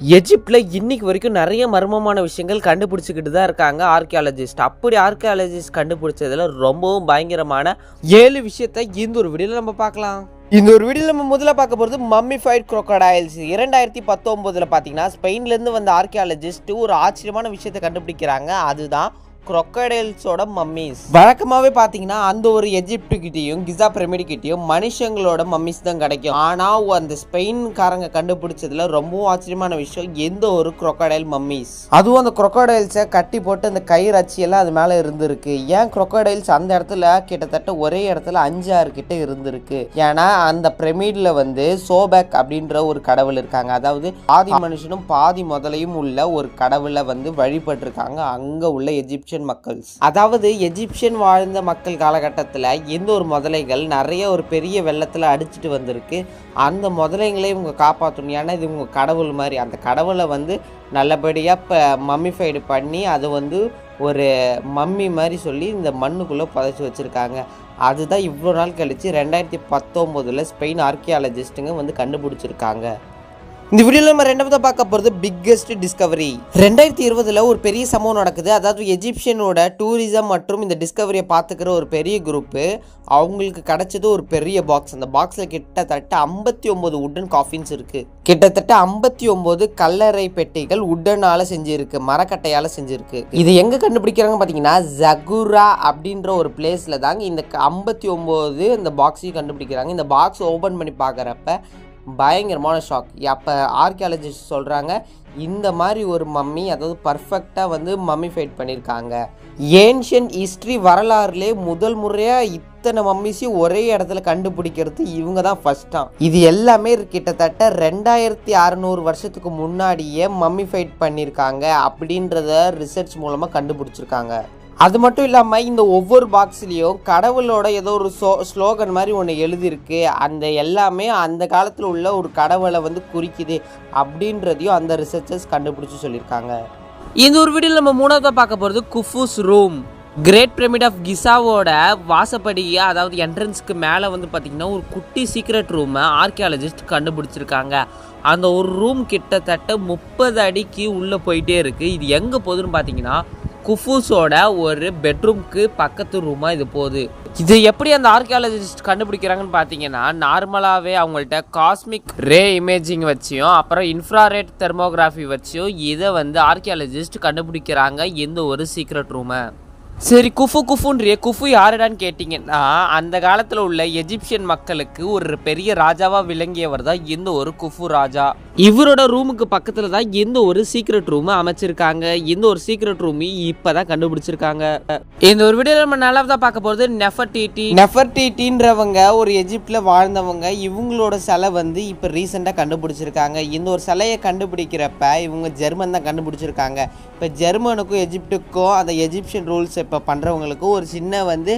எஜிப்டில் இன்னைக்கு வரைக்கும் நிறைய மர்மமான விஷயங்கள் கண்டுபிடிச்சிக்கிட்டு தான் இருக்காங்க ஆர்கியாலஜிஸ்ட் அப்படி ஆர்கியாலஜிஸ்ட் கண்டுபிடிச்சதுல ரொம்பவும் பயங்கரமான ஏழு விஷயத்தை இந்த ஒரு வீடியோவில் நம்ம பார்க்கலாம். இந்த ஒரு வீடியோ நம்ம முதல்ல பார்க்க போகிறது மம்மிஃபைட் crocodiles. இரண்டாயிரத்தி பத்தொம்போதில் பார்த்தீங்கன்னா ஸ்பெயின்லேருந்து வந்த ஆர்கியாலஜிஸ்ட் ஒரு ஆச்சரியமான விஷயத்தை கண்டுபிடிக்கிறாங்க. அதுதான் crocodiles-ஓட மம்மிஸ் வழக்கமாகவே பார்த்தீங்கன்னா அந்த ஒரு எஜிப்டுக்கிட்டேயும் கிசா பிரமிடுக்கிட்டேயும் மனுஷங்களோட மம்மிஸ் தான் கிடைக்கும். ஆனால் அந்த ஸ்பெயின்காரங்க கண்டுபிடிச்சதுல ரொம்பவும் ஆச்சரியமான விஷயம் எந்த ஒரு crocodile மம்மிஸ் அதுவும் அந்த crocodiles-அ கட்டி போட்டு அந்த கயிறு அச்சியெல்லாம் அது மேலே இருந்திருக்கு. ஏன் crocodiles அந்த இடத்துல கிட்டத்தட்ட ஒரே இடத்துல அஞ்சு ஆறு கிட்ட இருந்திருக்கு? ஏன்னா அந்த பிரமிடில் வந்து சோபேக் அப்படின்ற ஒரு கடவுள் இருக்காங்க. அதாவது பாதி மனுஷனும் பாதி முதலையும் உள்ள ஒரு கடவுளை வந்து வழிபட்டிருக்காங்க. அங்கே உள்ள எஜிப்சியன் மக்கள் அதாவது எஜிப்சியன் வாழ்ந்த மக்கள் காலகட்டத்தில் எந்த ஒரு முதலைகள் நிறைய ஒரு பெரிய வெள்ளத்தில் அடிச்சிட்டு வந்திருக்கு. அந்த முதலைங்களே இவங்க காப்பாற்றணும் ஏன்னா இது இவங்க கடவுள் மாதிரி. அந்த கடவுளை வந்து நல்லபடியாக இப்போ மம்மிஃபைடு பண்ணி அது வந்து ஒரு மம்மி மாதிரி சொல்லி இந்த மண்ணுக்குள்ளே புதைச்சி வச்சுருக்காங்க. அதுதான் இவ்வளோ நாள் கழித்து ரெண்டாயிரத்தி பத்தொம்போதில் ஸ்பெயின் ஆர்கியாலஜிஸ்ட்டுங்க வந்து கண்டுபிடிச்சிருக்காங்க. இந்த வீடியோவில் நம்ம ரெண்டாவது பார்க்க போகிறது பிக்கெஸ்ட் டிஸ்கவரி ரெண்டாயிரத்தி இருபதில் ஒரு பெரிய சம்பவம் நடக்குது. அதாவது எஜிப்சியனோட டூரிசம் மற்றும் இந்த டிஸ்கவரியை பார்த்துக்கிற ஒரு பெரிய குரூப்பு அவங்களுக்கு கிடைச்சது ஒரு பெரிய பாக்ஸ் அந்த பாக்ஸில் கிட்டத்தட்ட ஐம்பத்தி ஒம்பது உட்டன் காஃபின்ஸ் இருக்குது கிட்டத்தட்ட ஐம்பத்தி ஒம்பது கல்லறை பெட்டிகள் உட்டனால் செஞ்சுருக்கு மரக்கட்டையால் செஞ்சுருக்கு. இது எங்கே கண்டுபிடிக்கிறாங்க பார்த்தீங்கன்னா ஜகுரா அப்படின்ற ஒரு பிளேஸில் தாங்க இந்த ஐம்பத்தி ஒம்பது இந்த பாக்ஸையும் கண்டுபிடிக்கிறாங்க. இந்த பாக்ஸ் ஓப்பன் பண்ணி பார்க்குறப்ப பயங்கரமான ஷாக் அப்போ ஆர்கியாலஜிஸ்ட் சொல்கிறாங்க இந்த மாதிரி ஒரு மம்மி அதாவது பர்ஃபெக்டாக வந்து மம்மிஃபைட் பண்ணியிருக்காங்க ஏன்ஷியன் ஹிஸ்ட்ரி வரலாறுலே முதல் முறையாக இத்தனை மம்மிஸையும் ஒரே இடத்துல கண்டுபிடிக்கிறது இவங்க தான் ஃபஸ்ட்டாம் இது எல்லாமே கிட்டத்தட்ட ரெண்டாயிரத்தி அறநூறு வருஷத்துக்கு முன்னாடியே மம்மிஃபைட் பண்ணியிருக்காங்க அப்படின்றத ரிசர்ச் மூலமாக கண்டுபிடிச்சிருக்காங்க. அது மட்டும் இல்லாமல் இந்த ஒவ்வொரு பாக்ஸ்லேயும் கடவுளோட ஏதோ ஒரு சோ ஸ்லோகன் மாதிரி ஒன்று எழுதியிருக்கு. அந்த எல்லாமே அந்த காலத்தில் உள்ள ஒரு கடவுளை வந்து குறிக்குது அப்படின்றதையும் அந்த ரிசர்ச்சர்ஸ் கண்டுபிடிச்சி சொல்லியிருக்காங்க. இந்த ஒரு வீடியோவில் நம்ம மூணாவதாக பார்க்க போகிறது Khufu's room. Great pyramid of கிசாவோட வாசப்படியை அதாவது என்ட்ரன்ஸ்க்கு மேலே வந்து பார்த்திங்கன்னா ஒரு குட்டி சீக்ரெட் ரூமை ஆர்கியாலஜிஸ்ட் கண்டுபிடிச்சிருக்காங்க. அந்த ஒரு ரூம் கிட்டத்தட்ட முப்பது அடிக்கு உள்ளே போயிட்டே இருக்குது இது எங்கே போகுதுன்னு பார்த்தீங்கன்னா குஃபூஸோட ஒரு பெட்ரூம்க்கு பக்கத்து ரூமாக இது போகுது. இது எப்படி அந்த ஆர்கியாலஜிஸ்ட் கண்டுபிடிக்கிறாங்கன்னு பார்த்தீங்கன்னா நார்மலாகவே அவங்கள்ட்ட காஸ்மிக் ரே இமேஜிங் வச்சியும் அப்புறம் இன்ஃப்ராரேட் தெர்மோகிராஃபி வச்சியும் இதை வந்து ஆர்கியாலஜிஸ்ட் கண்டுபிடிக்கிறாங்க எந்த ஒரு சீக்ரெட் ரூமை சரி குஃபு குஃபுன்றிய குஃபு யாருடான்னு கேட்டிங்கன்னா அந்த காலத்தில் உள்ள எஜிப்சியன் மக்களுக்கு ஒரு பெரிய ராஜாவாக விளங்கியவர் தான் இந்த ஒரு குஃபு ராஜா. இவரோட ரூமுக்கு பக்கத்தில் தான் எந்த ஒரு சீக்ரெட் ரூம் அமைச்சிருக்காங்க. இந்த ஒரு சீக்ரெட் ரூம் இப்பதான் கண்டுபிடிச்சிருக்காங்க. இந்த ஒரு வீடியோ நம்ம நல்லா பார்க்க போகிறது நெஃபர்டிடி நெஃபர்டிட்டின்றவங்க ஒரு எஜிப்டில் வாழ்ந்தவங்க இவங்களோட சிலை வந்து இப்போ ரீசெண்டாக கண்டுபிடிச்சிருக்காங்க. இந்த ஒரு சிலையை கண்டுபிடிக்கிறப்ப இவங்க ஜெர்மன் தான் கண்டுபிடிச்சிருக்காங்க. இப்போ ஜெர்மனுக்கும் எஜிப்டுக்கும் அந்த எஜிப்சியன் ரூல்ஸ் இப்போ பண்ணுறவங்களுக்கு ஒரு சின்ன வந்து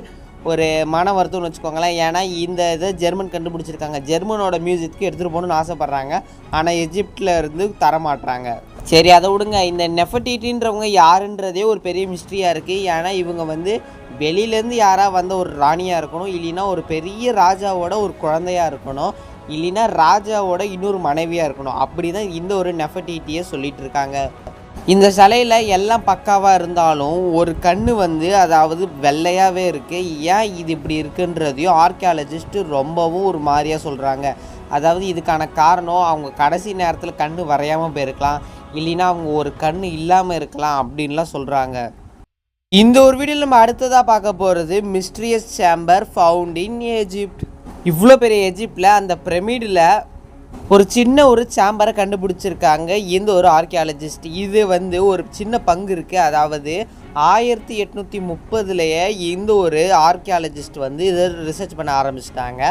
ஒரு மன வருத்தம்னு வச்சுக்கோங்களேன். ஏன்னா இந்த இதை ஜெர்மன் கண்டுபிடிச்சிருக்காங்க. ஜெர்மனோட மியூசிக்கு எடுத்துகிட்டு போகணும்னு ஆசைப்பட்றாங்க. ஆனால் எஜிப்டில் இருந்து தரமாட்டுறாங்க சரி அதை விடுங்க. இந்த நெஃபர்டிட்டின்றவங்க யாருன்றதே ஒரு பெரிய மிஸ்ட்ரியாக இருக்குது ஏன்னா இவங்க வந்து வெளியிலேருந்து யாராக வந்த ஒரு ராணியாக இருக்கணும். இல்லைன்னா ஒரு பெரிய ராஜாவோட ஒரு குழந்தையாக இருக்கணும். இல்லைன்னா ராஜாவோட இன்னொரு மனைவியாக இருக்கணும். அப்படி தான் இந்த ஒரு நெஃபர்டிட்டியை சொல்லிகிட்டு இருக்காங்க. இந்த சிலையில் எல்லாம் பக்காவாக இருந்தாலும் ஒரு கண்ணு வந்து அதாவது வெள்ளையாகவே இருக்குது ஏன் இது இப்படி இருக்குன்றதையும் ஆர்கியாலஜிஸ்ட்டு ரொம்பவும் ஒரு மாதிரியாக சொல்கிறாங்க அதாவது இதுக்கான காரணம் அவங்க கடைசி நேரத்தில் கண்ணு வரையாமல் போயிருக்கலாம். இல்லைன்னா அவங்க ஒரு கண் இல்லாமல் இருக்கலாம் அப்படின்லாம் சொல்கிறாங்க இந்த ஒரு வீடியோவில் நம்ம அடுத்ததாக பார்க்க போகிறது mysterious chamber found in Egypt இவ்வளோ பெரிய எஜிப்டில் அந்த பிரமிடில் ஒரு சின்ன ஒரு சாம்பரை கண்டுபிடிச்சிருக்காங்க. இந்த ஒரு ஆர்கியாலஜிஸ்ட் இது வந்து ஒரு சின்ன பங்கு இருக்குது அதாவது ஆயிரத்தி எட்நூற்றி முப்பதுலேயே இந்த ஒரு ஆர்கியாலஜிஸ்ட் வந்து இதை ரிசர்ச் பண்ண ஆரம்பிச்சிட்டாங்க.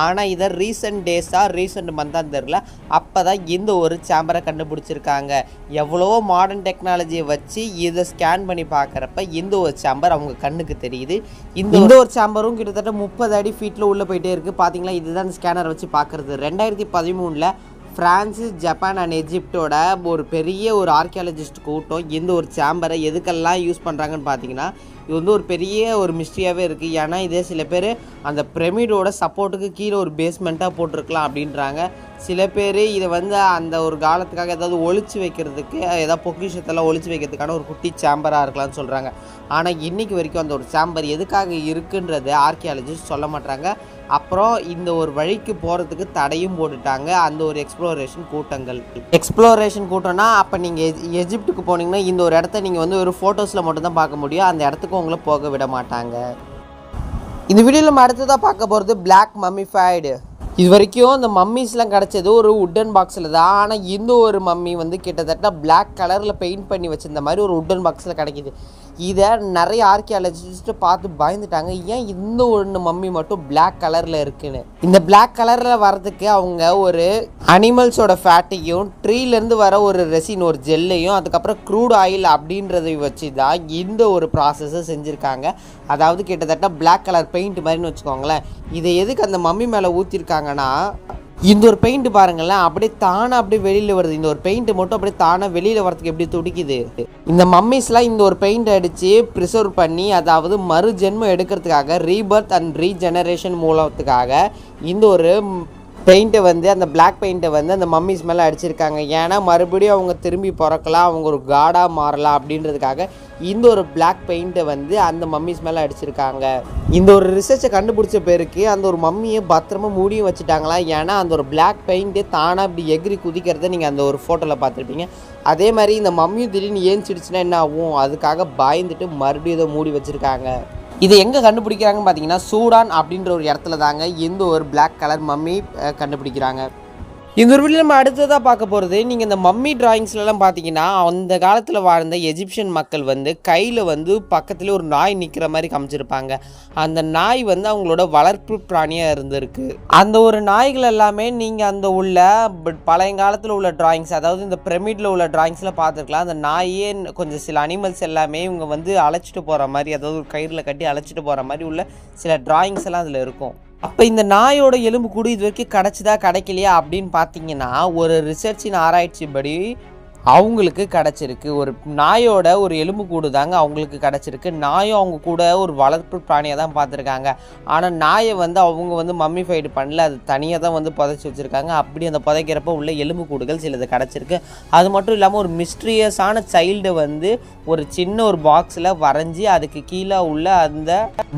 ஆனால் இதை ரீசெண்ட் டேஸாக ரீசெண்ட் மந்தான் தெரில அப்போ தான் இந்த ஒரு சாம்பரை கண்டுபிடிச்சிருக்காங்க. எவ்வளோ மாடர்ன் டெக்னாலஜியை வச்சு இதை ஸ்கேன் பண்ணி பார்க்குறப்ப இந்த ஒரு சாம்பர் அவங்க கண்ணுக்கு தெரியுது. இந்த இந்த ஒரு சாம்பரும் கிட்டத்தட்ட முப்பது அடி ஃபீட்டில் உள்ளே போயிட்டே இருக்குது பார்த்தீங்களா இதுதான் ஸ்கேனர் வச்சு பார்க்குறது. ரெண்டாயிரத்தி பதிமூணில் ஃப்ரான்ஸு ஜப்பான் அண்ட் எஜிப்டோட ஒரு பெரிய ஒரு ஆர்கியாலஜிஸ்ட் கூட்டம் இந்த ஒரு சேம்பரை எதுக்கெல்லாம் யூஸ் பண்ணுறாங்கன்னு பார்த்தீங்கன்னா இது வந்து ஒரு பெரிய ஒரு மிஸ்ட்ரியாகவே இருக்குது ஏன்னா இதே சில பேர் அந்த பிரமிடோட சப்போர்ட்டுக்கு கீழே ஒரு பேஸ்மெண்ட்டாக போட்டிருக்கலாம் அப்படின்றாங்க. சில பேர் இதை வந்து அந்த ஒரு காலத்துக்காக ஏதாவது ஒழிச்சு வைக்கிறதுக்கு ஏதாவது பொக்கிஷத்தெல்லாம் ஒழிச்சு வைக்கிறதுக்கான ஒரு குட்டி சேம்பராக இருக்கலாம்னு சொல்கிறாங்க ஆனால் இன்றைக்கி வரைக்கும் அந்த ஒரு சேம்பர் எதுக்காக இருக்குன்றது ஆர்கியாலஜிஸ்ட் சொல்ல மாட்டாங்க அப்புறம் இந்த ஒரு வழிக்கு போகிறதுக்கு தடையும் போட்டுட்டாங்க. அந்த ஒரு எக்ஸ்ப்ளோரேஷன் கூட்டங்கள். எக்ஸ்ப்ளோரேஷன் கூட்டம்னா அப்போ நீங்கள் எஜிப்டுக்கு போனீங்கன்னா இந்த ஒரு இடத்த நீங்கள் வந்து ஒரு ஃபோட்டோஸில் மட்டும்தான் பார்க்க முடியும். அந்த இடத்துக்கு உங்களை போக விட மாட்டாங்க. இந்த வீடியோவில் நம்ம அடுத்ததாக பார்க்க போகிறது பிளாக் மம்மிஃபைடு இது வரைக்கும் இந்த மம்மிஸ்லாம் கிடச்சது ஒரு உட்டன் பாக்ஸில் தான். ஆனால் இந்த ஒரு மம்மி வந்து கிட்டத்தட்ட பிளாக் கலரில் பெயிண்ட் பண்ணி வச்சிருந்த மாதிரி ஒரு உட்டன் பாக்ஸில் கிடைக்கிது. இதை நிறைய ஆர்கியாலஜிஸ்ட்டு பார்த்து பயந்துட்டாங்க. ஏன் இந்த ஒன்று மம்மி மட்டும் பிளாக் கலரில் இருக்குன்னு? இந்த பிளாக் கலரில் வரதுக்கு அவங்க ஒரு அனிமல்ஸோட ஃபேட்டையும் ட்ரீலேருந்து வர ஒரு ரெசின் ஒரு ஜெல்லையும் அதுக்கப்புறம் க்ரூட் ஆயில் அப்படின்றதை வச்சு தான் இந்த ஒரு ப்ராசஸை செஞ்சுருக்காங்க. அதாவது கிட்டத்தட்ட பிளாக் கலர் பெயிண்ட் மாதிரின்னு வச்சுக்கோங்களேன். இதை எதுக்கு அந்த மம்மி மேலே ஊற்றிருக்காங்கன்னா இந்த ஒரு பெயிண்ட் பாருங்களேன் அப்படியே தானே அப்படியே வெளியில் வருது. இந்த ஒரு பெயிண்ட் மட்டும் அப்படியே தானே வெளியில் வரதுக்கு எப்படி துடிக்குது? இந்த மம்மிஸ்லாம் இந்த ஒரு பெயிண்ட் அடித்து ப்ரிசர்வ் பண்ணி அதாவது மறு ஜென்மம் எடுக்கிறதுக்காக ரீபர்த் அண்ட் ரீஜெனரேஷன் மூலத்துக்காக இந்த ஒரு பெயிண்ட்டை வந்து அந்த பிளாக் பெயிண்ட்டை வந்து அந்த மம்மிஸ் மேலே அடிச்சிருக்காங்க. ஏன்னா மறுபடியும் அவங்க திரும்பி பிறக்கலாம் அவங்க ஒரு காடாக மாறலாம் அப்படின்றதுக்காக இந்த ஒரு பிளாக் பெயிண்ட்டை வந்து அந்த மம்மிஸ் மேலே அடிச்சிருக்காங்க. இந்த ஒரு ரிசர்ச்சை கண்டுபிடிச்ச பேருக்கு அந்த ஒரு மம்மியை பத்திரமா மூடியும் வச்சுட்டாங்களா? ஏன்னா அந்த ஒரு பிளாக் பெயிண்ட்டே தானாக இப்படி எகிரி குதிக்கிறத நீங்கள் அந்த ஒரு ஃபோட்டோவில் பார்த்துருப்பீங்க. அதே மாதிரி இந்த மம்மியும் திடீர்னு ஏஞ்சிடுச்சுன்னா என்ன ஆகும்? அதுக்காக பயந்துட்டு மறுபடியும் இதை மூடி வச்சுருக்காங்க. இது எங்கே கண்டுபிடிக்கிறாங்கன்னு பார்த்தீங்கன்னா சூடான் அப்படின்ற ஒரு இடத்துல தாங்க இந்த ஒரு பிளாக் கலர் மம்மி கண்டுபிடிக்கிறாங்க. இந்த ஒரு வீடியோ நம்ம அடுத்ததாக பார்க்க போகிறது நீங்கள் இந்த மம்மி டிராயிங்ஸ்லலாம் பார்த்தீங்கன்னா அந்த காலத்தில் வாழ்ந்த எஜிப்சியன் மக்கள் வந்து கையில் வந்து பக்கத்தில் ஒரு நாய் நிற்கிற மாதிரி காமிச்சிருப்பாங்க. அந்த நாய் வந்து அவங்களோட வளர்ப்பு பிராணியாக இருந்திருக்கு. அந்த ஒரு நாய்கள் எல்லாமே நீங்கள் அந்த உள்ள பட் பழைய காலத்தில் உள்ள டிராயிங்ஸ் அதாவது இந்த பிரமிடில் உள்ள டிராயிங்ஸில் பார்த்துருக்கலாம். அந்த நாயே கொஞ்சம் சில அனிமல்ஸ் எல்லாமே இவங்க வந்து அழைச்சிட்டு போகிற மாதிரி அதாவது ஒரு கயிறில் கட்டி அழைச்சிட்டு போகிற மாதிரி உள்ள சில டிராயிங்ஸ் எல்லாம் அதில் இருக்கும். அப்போ இந்த நாயோட எலும்பு கூடு இது வரைக்கும் கிடச்சிதா கிடைக்கலையா அப்படின்னு பார்த்தீங்கன்னா ஒரு ரிசர்ச்சின் ஆராய்ச்சி படி அவங்களுக்கு கிடச்சிருக்கு. ஒரு நாயோட ஒரு எலும்பு கூடு தாங்க அவங்களுக்கு கிடச்சிருக்கு. நாயும் அவங்க கூட ஒரு வளர்ப்பு பிராணியாக தான் பார்த்துருக்காங்க. ஆனால் நாயை வந்து அவங்க வந்து மம்மிஃபைடு பண்ணல. அது தனியாக தான் வந்து புதைச்சி வச்சுருக்காங்க. அப்படி அந்த புதைக்கிறப்ப உள்ள எலும்பு கூடுகள் சிலது கிடச்சிருக்கு. அது மட்டும் இல்லாமல் ஒரு மிஸ்ட்ரியஸான சைல்டு வந்து ஒரு சின்ன ஒரு பாக்ஸில் வரைஞ்சி அதுக்கு கீழே உள்ள அந்த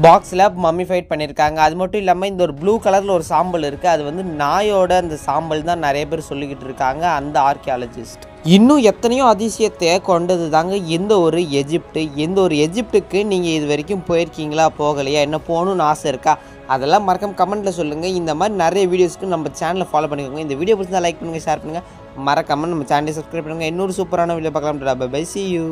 பாக்ஸில் மம்மிஃபைட் பண்ணியிருக்காங்க அது மட்டும் இல்லாமல் இந்த ஒரு ப்ளூ கலரில் ஒரு சாம்பல் இருக்குது அது வந்து நாயோட அந்த சாம்பல் தான் நிறைய பேர் சொல்லிக்கிட்டு இருக்காங்க. அந்த ஆர்கியாலஜிஸ்ட். இன்னும் எத்தனையோ அதிசயத்தை கொண்டது தாங்க எந்த ஒரு எஜிப்டு எந்த ஒரு எஜிப்டுக்கு நீங்கள் இது வரைக்கும் போயிருக்கீங்களா போகலையா என்ன போகணும்னு ஆசை இருக்கா அதெல்லாம் மறக்காம கமெண்ட்டில் சொல்லுங்கள் இந்த மாதிரி நிறைய வீடியோஸ்க்கு நம்ம சேனலை ஃபாலோ பண்ணிக்கோங்க. இந்த வீடியோ பிடிச்சா லைக் பண்ணுங்கள் ஷேர் பண்ணுங்கள் மறக்காமல் நம்ம சேனலை சப்ஸ்கிரைப் பண்ணுங்கள் இன்னொரு சூப்பரான வீடியோ பார்க்கலாம். By C you